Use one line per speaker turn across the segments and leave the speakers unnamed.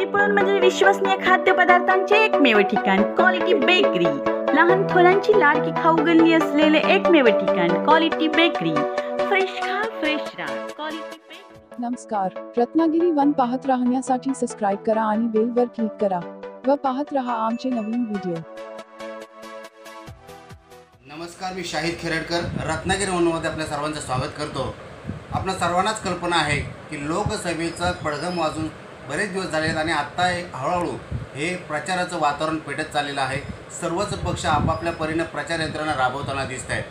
चिपळूण म्हणजे विश्वसनीय खाद्यपदार्थांचे एकमेव ठिकाण क्वालिटी बेकरी लहान थोरांची लाडकी खाऊ गल्ली असलेले एकमेव ठिकाण क्वालिटी बेकरी फ्रेश खा फ्रेश राहा. क्वालिटी बेकरी
नमस्कार. रत्नागिरी वन पाहत राहण्यासाठी सबस्क्राईब करा आणि बेल वर क्लिक करा व पाहत रहा आमचे नवीन व्हिडिओ
नमस्कार मी शाहिद खेरडकर. रत्नागिरी वनमध्ये आपल्या सर्वांचं स्वागत करतो. आपल्या सर्वांनाच कल्पना आहे की लोकसभेचं पडघम वाजून बरेच दिवस झाले आहेत आणि आत्ता हे हळूहळू हे प्रचाराचं वातावरण पेटत चाललेलं आहे. सर्वच पक्ष आपापल्या परीनं प्रचार यंत्रणा राबवताना दिसत आहेत.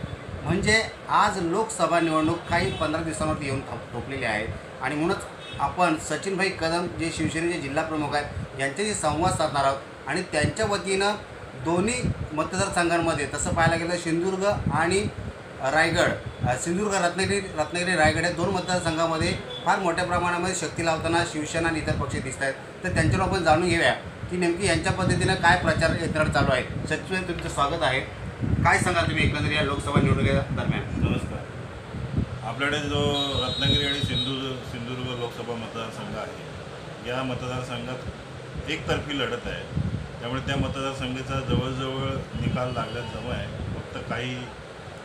म्हणजे आज लोकसभा निवडणूक काही पंधरा दिवसांवरती येऊन थोपलेली आहे. आणि म्हणूनच आपण सचिनभाई कदम जे शिवसेनेचे जिल्हाप्रमुख आहेत यांच्याशी संवाद साधणार आहोत. आणि त्यांच्या वतीनं दोन्ही मतदारसंघांमध्ये तसं पाहायला गेलं तर सिंधुदुर्ग आणि रायगड. सिंधुदुर्ग रत्नागिरी रत्नागिरी रायगड या दोन मतदारसंघामध्ये फार मोठ्या प्रमाणामध्ये शक्ती लावताना शिवसेना आणि इतर पक्ष दिसत आहेत. तर त्यांच्यावर आपण जाणून घेऊया की नेमकी यांच्या पद्धतीनं काय प्रचार यंत्रणा चालू आहे. सचिन तुमचं स्वागत आहे. काय सांगाल तुम्ही एकंदरीत या लोकसभा निवडणुकीच्या दरम्यान?
नमस्कार. आपल्याकडे जो रत्नागिरी आणि सिंधुदुर्ग सिंधुदुर्ग लोकसभा मतदारसंघ आहे या मतदारसंघात एकतर्फी लढत आहे. त्यामुळे त्या मतदारसंघाचा जवळजवळ निकाल लागल्यात जमा आहे. फक्त काही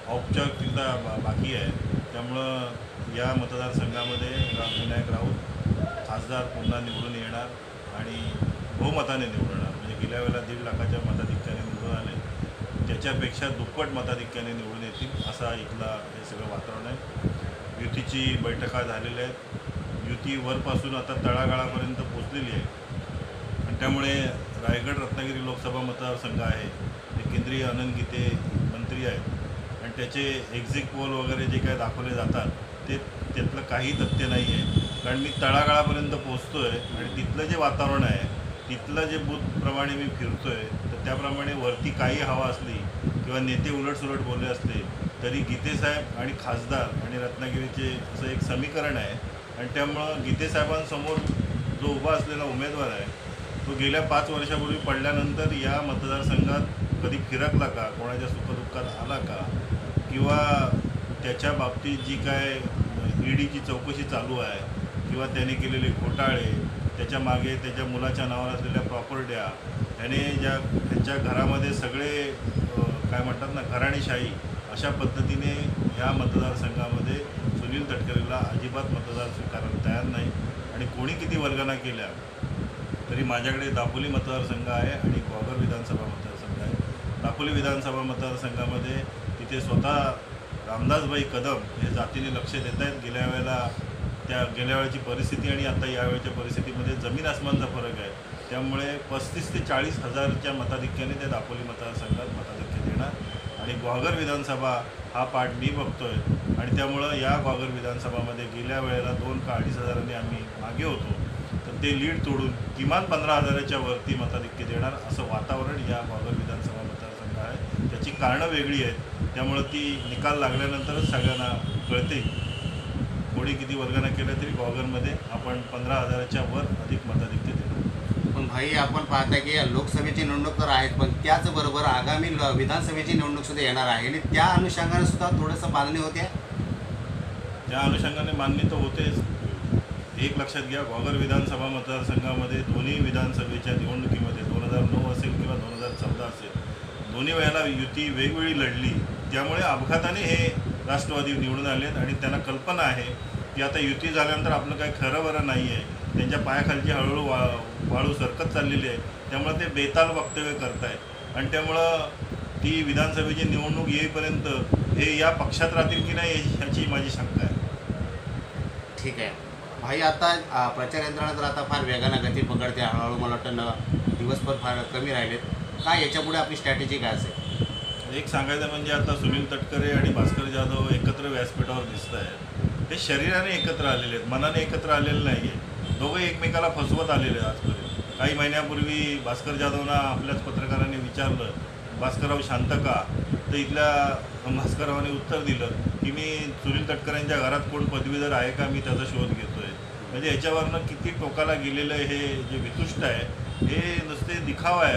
औपचारिकता बा बाकी आहे. त्यामुळं या मतदारसंघामध्ये रा विनायक राऊत खासदार पुन्हा निवडून येणार आणि बहुमताने निवडून येणार म्हणजे गेल्या वेळेला दीड लाखाच्या मताधिक्याने निवडून आले. त्याच्यापेक्षा दुप्पट मताधिक्याने निवडून येतील असा इथला हे सगळं वातावरण आहे. युतीची बैठका झालेल्या आहेत. युती वरपासून आता तळागाळापर्यंत पोचलेली आहे. आणि त्यामुळे रायगड रत्नागिरी लोकसभा मतदारसंघ आहे. ते केंद्रीय आनंद गीते मंत्री आहेत. त्याचे एक्झिट पोल वगैरे जे काय दाखवले जातात ते त्यातलं काही तथ्य नाही आहे. कारण मी तळागाळापर्यंत पोचतो आहे आणि तिथलं जे वातावरण आहे तिथलं जे बूथप्रमाणे मी फिरतो आहे तर त्याप्रमाणे वरती काही हवा असली किंवा नेते उलटसुलट बोलले असले तरी गीतेसाहेब आणि खासदार आणि रत्नागिरीचे असं एक समीकरण आहे. आणि त्यामुळं गीतेसाहेबांसमोर जो उभा असलेला उमेदवार आहे तो गेल्या पाच वर्षापूर्वी पडल्यानंतर या मतदारसंघात कधी फिरकला का? कोणाच्या सुखदुःखात आला का? किंवा त्याच्या बाबतीत जी काय ईडीची चौकशी चालू आहे किंवा त्याने केलेले घोटाळे त्याच्यामागे त्याच्या मुलाच्या नावावर असलेल्या प्रॉपर्ट्या त्याने ज्या त्यांच्या घरामध्ये सगळे काय म्हणतात ना घराणेशाही अशा पद्धतीने ह्या मतदारसंघामध्ये सुनील तटकरेला अजिबात मतदार स्वीकारायला तयार नाही. आणि कोणी किती वर्गना केल्या तरी माझ्याकडे दापोली मतदारसंघ आहे आणि ग्वागर विधानसभा मतदारसंघ आहे. दापोली विधानसभा मतदारसंघामध्ये ते स्वतः रामदासभाई कदम हे जातीने लक्ष देत आहेत. गेल्या वेळेला त्या गेल्या वेळेची परिस्थिती आणि आता यावेळेच्या परिस्थितीमध्ये जमीन आसमानचा फरक आहे. त्यामुळे पस्तीस ते चाळीस हजारच्या मताधिक्याने त्या दापोली मतदारसंघात मताधिक्य देणार. आणि ग्वागर विधानसभा हा पाठ मी बघतोय. आणि त्यामुळं या ग्वागर विधानसभामध्ये गेल्या वेळेला दोन का अडीच हजारांनी आम्ही मागे होतो. तर ते लीड तोडून किमान पंधरा हजाराच्या वरती मताधिक्य देणार असं वातावरण या ग्वागर विधानसभा त्याची कारणं वेगळी आहेत त्यामुळं ती निकाल लागल्यानंतरच सगळ्यांना कळते. कोणी किती वर्गाने केलं तरी ग्वागरमध्ये आपण पंधरा हजाराच्या वर अधिक मताधिक्य देणार
पण भाई आपण पाहता की या लोकसभेची निवडणूक तर आहेच पण त्याचबरोबर आगामी विधानसभेची निवडणूक सुद्धा येणार आहे आणि त्या अनुषंगाने सुद्धा थोडंसं बांधणी होते?
त्या अनुषंगाने मान्य तर होतेच. एक लक्षात घ्या ग्वागर विधानसभा मतदारसंघामध्ये दोन्ही विधानसभेच्या निवडणुकीमध्ये दोन हजार नऊ असेल किंवा दोन हजार चौदा असेल दोन्ही वेळेला युती वेगवेगळी लढली. त्यामुळे अपघाताने हे राष्ट्रवादी निवडून आले आणि त्यांना कल्पना आहे की आता युती झाल्यानंतर आपलं काही खरं बरं नाही आहे. त्यांच्या पायाखालची हळूहळू वा वाळू सरकत चाललेली आहे. त्यामुळे ते बेताल वक्तव्य करत आहेत आणि त्यामुळं ती विधानसभेची निवडणूक येईपर्यंत हे या पक्षात राहतील की नाही ह्याची माझी शंका आहे.
ठीक आहे. भाई आता प्रचार यंत्रणा तर आता फार वेगानं गती पकडते. हळूहळू मला वाटतं दिवसभर फार कमी राहिलेत. काय याच्यापुढे आपली स्ट्रॅटेजी काय असेल?
एक सांगायचं म्हणजे आता सुनील तटकरे आणि भास्कर जाधव एकत्र व्यासपीठावर दिसत आहेत. ते शरीराने एकत्र आलेले आहेत मनाने एकत्र आलेले नाही आहे दोघं एकमेकाला फसवत आलेले आहेत आजपर्यंत. काही महिन्यापूर्वी भास्कर जाधवना आपल्याच पत्रकारांनी विचारलं भास्करराव शांत का? तर इथल्या भास्कररावांनी उत्तर दिलं की मी सुनील तटकरेंच्या घरात कोण पदवीधर आहे का मी त्याचा शोध घेतोय. म्हणजे याच्यावरनं किती टोकाला गेलेलं हे जे वितुष्ट आहे हे नुसते दिखावा आहे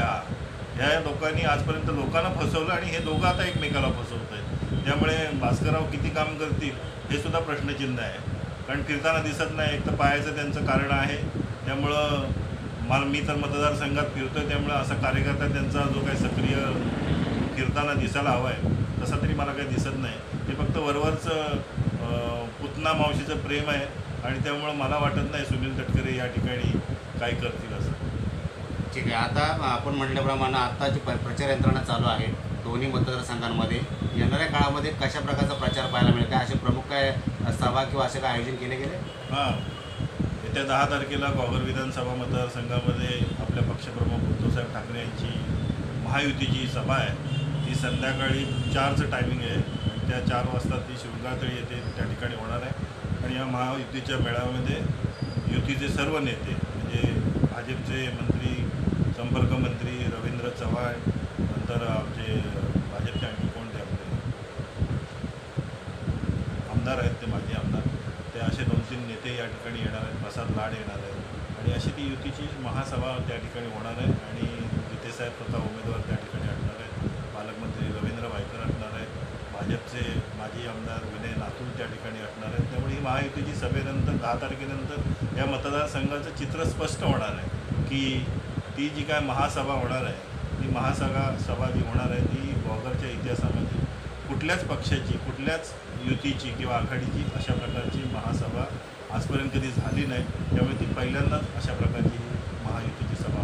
हा ह्या लोकांनी आजपर्यंत लोकांना फसवलं आणि हे दोघं आता एकमेकाला फसवत आहेत त्यामुळे भास्करराव किती काम करतील हे सुद्धा प्रश्नचिन्ह आहे. कारण फिरताना दिसत नाही एक तर पायाचं त्यांचं कारण आहे. त्यामुळं मला मी तर मतदारसंघात फिरतोय त्यामुळं असा कार्यकर्ता त्यांचा जो काही सक्रिय फिरताना दिसायला हवा आहे तसा तरी मला काही दिसत नाही. ते फक्त वरवरचं पुतना मावशीचं प्रेम आहे आणि त्यामुळं मला वाटत नाही सुनील तटकरे या ठिकाणी काय करतील असं.
ठीक आहे. आता आपण म्हटल्याप्रमाणे आता जी प- प्रचार यंत्रणा चालू आहे दोन्ही मतदारसंघांमध्ये येणाऱ्या काळामध्ये कशा प्रकारचा प्रचार पाहायला मिळेल? काय असे प्रमुख काय सभा किंवा असे काय आयोजन केले गेले?
हां. येत्या दहा तारखेला कॉगर विधानसभा मतदारसंघामध्ये आपल्या पक्षप्रमुख उद्धवसाहेब ठाकरे यांची महायुतीची सभा आहे. ती संध्याकाळी चारचं टायमिंग आहे. त्या चार वाजता ती शिवगातळी येथे त्या ठिकाणी होणार आहे. आणि या महायुतीच्या मेळाव्यामध्ये युतीचे सर्व नेते म्हणजे भाजपचे मंत्री संपर्क मंत्री रवींद्र चव्हाण नंतर आमचे भाजपचे आणखी कोणते आपले आमदार आहेत ते माजी आमदार. ते असे दोन तीन नेते या ठिकाणी येणार आहेत प्रसाद लाड येणार आहेत. आणि अशी ती युतीची महासभा त्या ठिकाणी होणार आहे आणि जितेसाहेब स्वतः उमेदवार त्या ठिकाणी असणार आहेत. पालकमंत्री रवींद्र वायकर असणार आहेत. भाजपचे माजी आमदार विनय लातूर त्या ठिकाणी असणार आहेत. त्यामुळे ही महायुतीची सभेनंतर दहा तारखेनंतर या मतदारसंघाचं चित्र स्पष्ट होणार आहे की ती जी काय महासभा होणार आहे ती महासभा सभा जी होणार आहे ती बॉगरच्या इतिहासामध्ये कुठल्याच पक्षाची कुठल्याच युतीची किंवा आघाडीची अशा प्रकारची महासभा आजपर्यंत कधी झाली नाही. त्यामुळे ती पहिल्यांदाच अशा प्रकारची महायुतीची सभा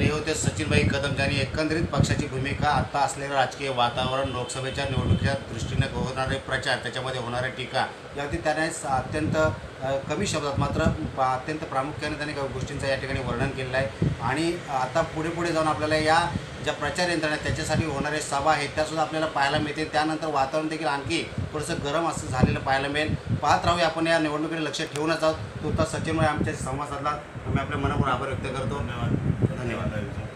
तर हे होते. सचिनभाई कदम ज्यांनी एकंदरीत पक्षाची भूमिका आत्ता असलेलं राजकीय वातावरण लोकसभेच्या निवडणुकीच्या दृष्टीने होणारे प्रचार त्याच्यामध्ये होणाऱ्या टीका यावरती त्याने अत्यंत कमी शब्दात मात्र अत्यंत प्रामुख्याने त्यांनी काही गोष्टींचं या ठिकाणी वर्णन केलेलं आहे. आणि आता पुढे पुढे जाऊन आपल्याला या ज्या प्रचार यंत्रणा आहेत त्याच्यासाठी होणारे सभा आहेत त्यासुद्धा आपल्याला पाहायला मिळतील. त्यानंतर वातावरण देखील आणखी थोडंसं गरम असं झालेलं पाहायला मिळेल. पाहत राहूया आपण या निवडणुकीकडे लक्ष ठेवूनच आहोत तो तर सचिनमुळे आमच्या संवाद साधला. आम्ही आपल्या मनापूर आभार व्यक्त करतो. धन्यवाद.
धन्यवाद